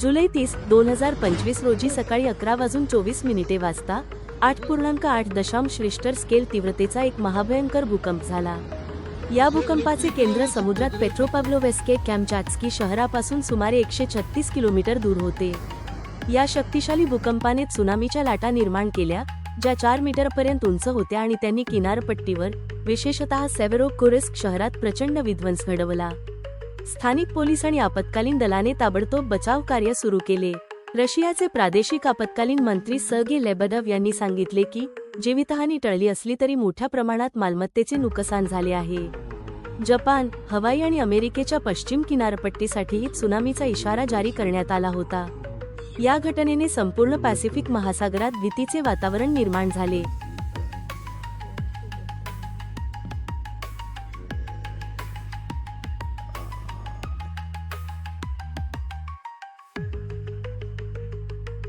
जुलै तीस दोन हजार पंचवीस रोजी सकाळी अकरा वाजून चोवीस मिनिटे वाजता आठ पूर्णांक आठ दशांश रिश्टर स्केल तीव्रतेचा एक महाभयंकर भूकंप झाला. या भूकंपाचे केंद्र समुद्रात पेट्रोपाव्लोवेस्के कॅमचाट्स्की शहरापासून सुमारे एकशे छत्तीस किलोमीटर दूर होते. या शक्तिशाली भूकंपाने त्सुनामीच्या लाटा निर्माण केल्या ज्या चार मीटरपर्यंत उंच होत्या आणि त्यांनी किनारपट्टीवर विशेषतः सेव्हरो कुरिस्क शहरात प्रचंड विध्वंस घडवला. स्थानिक पोलीस आणि आपत्कालीन दलाने ताबडतोब बचाव कार्य सुरू केले. रशियाचे प्रादेशिक आपत्कालीन मंत्री सर्गे लेबदव यांनी सांगितले की जीवितहानी टळली असली तरी मोठ्या प्रमाणात मालमत्तेचे नुकसान झाले आहे. जपान हवाई आणि अमेरिकेच्या पश्चिम किनारपट्टीसाठीही सुनामीचा इशारा जारी करण्यात आला होता. या घटनेने संपूर्ण पॅसिफिक महासागरात भीतीचे वातावरण निर्माण झाले.